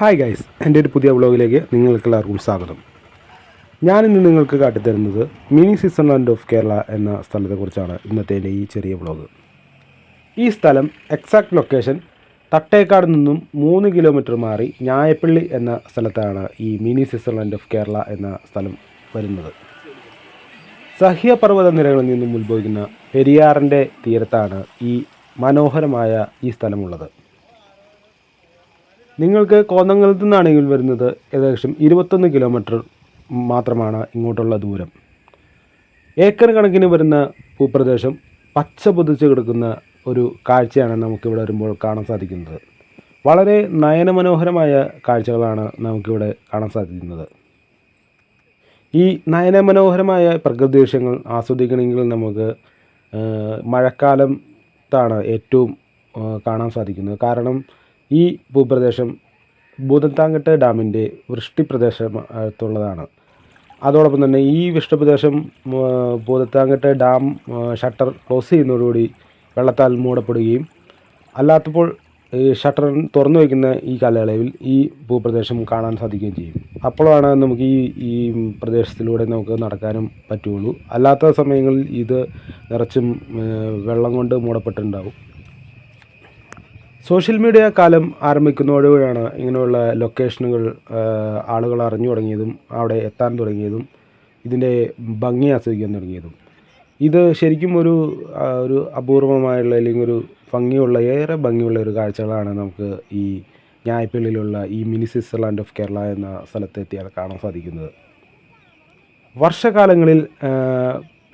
Hi guys എന്റെ ഒരു പുതിയ വ്ളോഗിലേക്ക് നിങ്ങൾക്കെല്ലാവർക്കും സ്വാഗതം. ഞാനിന്ന് നിങ്ങൾക്ക് കാട്ടിത്തരുന്നത് മിനി സ്വിറ്റ്സർലാൻഡ് ഓഫ് കേരള എന്ന സ്ഥലത്തെക്കുറിച്ചാണ് ഇന്നത്തെ എന്റെ ഈ ചെറിയ വ്ളോഗ് ഈ സ്ഥലം എക്സാക്ട് ലൊക്കേഷൻ തട്ടേക്കാട് നിന്നും മൂന്ന് കിലോമീറ്റർ മാറി ഞായപ്പള്ളി എന്ന സ്ഥലത്താണ് ഈ മിനി സ്വിറ്റ്സർലാൻഡ് ഓഫ് കേരള എന്ന സ്ഥലം വരുന്നത്. സഹ്യപർവത നിരകളിൽ നിന്നും ഉത്ഭവിക്കുന്ന പെരിയാറിന്റെ തീരത്താണ് ഈ മനോഹരമായ ഈ സ്ഥലമുള്ളത്. നിങ്ങൾക്ക് കോന്നങ്ങളിൽ നിന്നാണെങ്കിൽ വരുന്നത് ഏകദേശം ഇരുപത്തൊന്ന് കിലോമീറ്റർ മാത്രമാണ് ഇങ്ങോട്ടുള്ള ദൂരം. ഏക്കർ കണക്കിന് വരുന്ന ഭൂപ്രദേശം പച്ച പൊതിച്ച് കിടക്കുന്ന ഒരു കാഴ്ചയാണ് നമുക്കിവിടെ വരുമ്പോൾ കാണാൻ സാധിക്കുന്നത്. വളരെ നയനമനോഹരമായ കാഴ്ചകളാണ് നമുക്കിവിടെ കാണാൻ സാധിക്കുന്നത്. ഈ നയനമനോഹരമായ പ്രകൃതി ദൃശ്യങ്ങൾ ആസ്വദിക്കണമെങ്കിൽ നമുക്ക് മഴക്കാലത്താണ് ഏറ്റവും കാണാൻ സാധിക്കുന്നത്. കാരണം ഈ ഭൂപ്രദേശം ഭൂതത്താങ്കട്ട് ഡാമിന്റെ വൃഷ്ടി പ്രദേശത്തുള്ളതാണ് അതോടൊപ്പം തന്നെ ഈ വൃഷ്ടിപ്രദേശം പ്രദേശം ഭൂതത്താങ്കട്ട് ഡാം ഷട്ടർ ക്ലോസ് ചെയ്യുന്നതോടുകൂടി വെള്ളത്താൽ മൂടപ്പെടുകയും അല്ലാത്തപ്പോൾ ഷട്ടർ തുറന്നു വയ്ക്കുന്ന ഈ കാലയളവിൽ ഈ ഭൂപ്രദേശം കാണാൻ സാധിക്കുകയും ചെയ്യും. അപ്പോഴാണ് നമുക്ക് ഈ ഈ പ്രദേശത്തിലൂടെ നമുക്ക് നടക്കാനും പറ്റുകയുള്ളൂ. അല്ലാത്ത സമയങ്ങളിൽ ഇത് നിറച്ചും വെള്ളം കൊണ്ട് മൂടപ്പെട്ടിട്ടുണ്ടാവും. സോഷ്യൽ മീഡിയ കാലം ആരംഭിക്കുന്നതോടുകൂടിയാണ് ഇങ്ങനെയുള്ള ലൊക്കേഷനുകൾ ആളുകൾ അറിഞ്ഞു തുടങ്ങിയതും അവിടെ എത്താൻ തുടങ്ങിയതും ഇതിന്റെ ഭംഗി ആസ്വദിക്കാൻ തുടങ്ങിയതും. ഇത് ശരിക്കും ഒരു ഒരു അപൂർവമായുള്ള അല്ലെങ്കിൽ ഒരു ഭംഗിയുള്ള ഏറെ ഭംഗിയുള്ള ഒരു കാഴ്ചകളാണ് നമുക്ക് ഈ ഞായ്പള്ളിയിലുള്ള ഈ മിനി സ്വിറ്റ്സർലാൻഡ് ഓഫ് കേരള എന്ന സ്ഥലത്തെത്തിയാൽ കാണാൻ സാധിക്കുന്നത്. വർഷകാലങ്ങളിൽ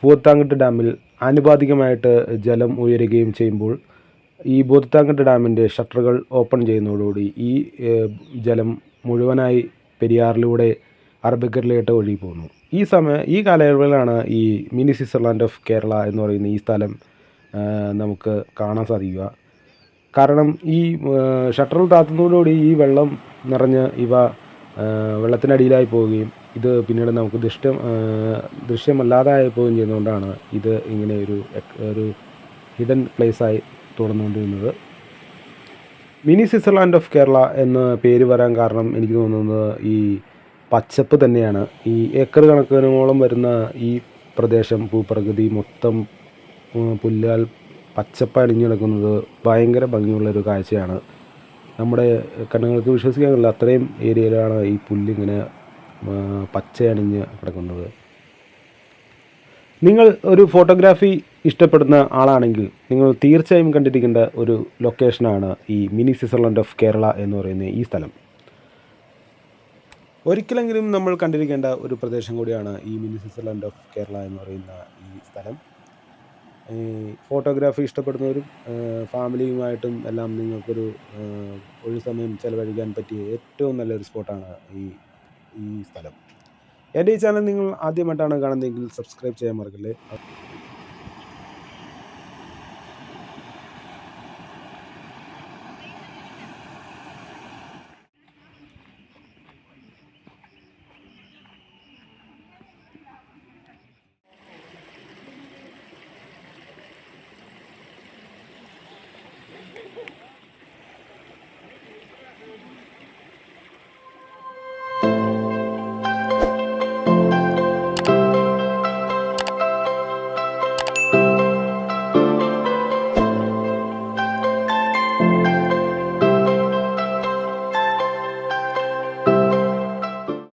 പൂത്താങ്കട്ട് ഡാമിൽ ആനുപാതികമായിട്ട് ജലം ഉയരുകയും ചെയ്യുമ്പോൾ ഈ ഭൂതത്താങ്കട്ട് ഡാമിന്റെ ഷട്ടറുകൾ ഓപ്പൺ ചെയ്യുന്നതോടുകൂടി ഈ ജലം മുഴുവനായി പെരിയാറിലൂടെ അറബിക്കടലിലോട്ട് ഒഴുകി പോകുന്നു ഈ സമയം ഈ കാലയളവിലാണ് ഈ മിനി സ്വിറ്റ്സർലാൻഡ് ഓഫ് കേരള എന്ന് പറയുന്ന ഈ സ്ഥലം നമുക്ക് കാണാൻ സാധിക്കുക. കാരണം ഈ ഷട്ടറിൽ താത്തുന്നതോടുകൂടി ഈ വെള്ളം നിറഞ്ഞ് ഇവ വെള്ളത്തിനടിയിലായി പോവുകയും ഇത് പിന്നീട് നമുക്ക് ദൃഷ്ടം ദൃശ്യമല്ലാതായി പോവുകയും ചെയ്യുന്നതുകൊണ്ടാണ് ഇത് ഇങ്ങനെ ഒരു ഒരു ഹിഡൻ പ്ലേസായി തുടർന്നുകൊണ്ടിരുന്നത് മിനി സ്വിറ്റ്സർലാൻഡ് ഓഫ് കേരള എന്ന പേര് വരാൻ കാരണം എനിക്ക് തോന്നുന്നത് ഈ പച്ചപ്പ് തന്നെയാണ്. ഈ ഏക്കർ കണക്കിനോളം വരുന്ന ഈ പ്രദേശം ഭൂപ്രകൃതി മൊത്തം പുല്ലാൽ പച്ചപ്പ് അണിഞ്ഞു കിടക്കുന്നത് ഭയങ്കര ഭംഗിയുള്ളൊരു കാഴ്ചയാണ്. നമ്മുടെ കണ്ണുകൾക്ക് വിശ്വസിക്കാൻ കഴിയില്ല അത്രയും ഏരിയയിലാണ് ഈ പുല്ലിങ്ങനെ പച്ചയണിഞ്ഞ് കിടക്കുന്നത്. നിങ്ങൾ ഒരു ഫോട്ടോഗ്രാഫി ഇഷ്ടപ്പെടുന്ന ആളാണെങ്കിൽ നിങ്ങൾ തീർച്ചയായും കണ്ടിരിക്കേണ്ട ഒരു ലൊക്കേഷനാണ് ഈ മിനി സ്വിറ്റ്സർലൻഡ് ഓഫ് കേരള എന്ന് പറയുന്ന ഈ സ്ഥലം. ഒരിക്കലെങ്കിലും നമ്മൾ കണ്ടിരിക്കേണ്ട ഒരു പ്രദേശം കൂടിയാണ് ഈ മിനി സ്വിറ്റ്സർലൻഡ് ഓഫ് കേരള എന്ന് പറയുന്ന ഈ സ്ഥലം. ഈ ഫോട്ടോഗ്രാഫി ഇഷ്ടപ്പെടുന്നവരും ഫാമിലിയുമായിട്ടും എല്ലാം നിങ്ങൾക്കൊരു ഒഴിവ് സമയം ചിലവഴിക്കാൻ പറ്റിയ ഏറ്റവും നല്ലൊരു സ്പോട്ടാണ് ഈ ഈ സ്ഥലം. എന്റെ ഈ ചാനൽ നിങ്ങൾ ആദ്യമായിട്ടാണ് കാണുന്നതെങ്കിൽ സബ്സ്ക്രൈബ് ചെയ്യാൻ മറക്കല്ലേ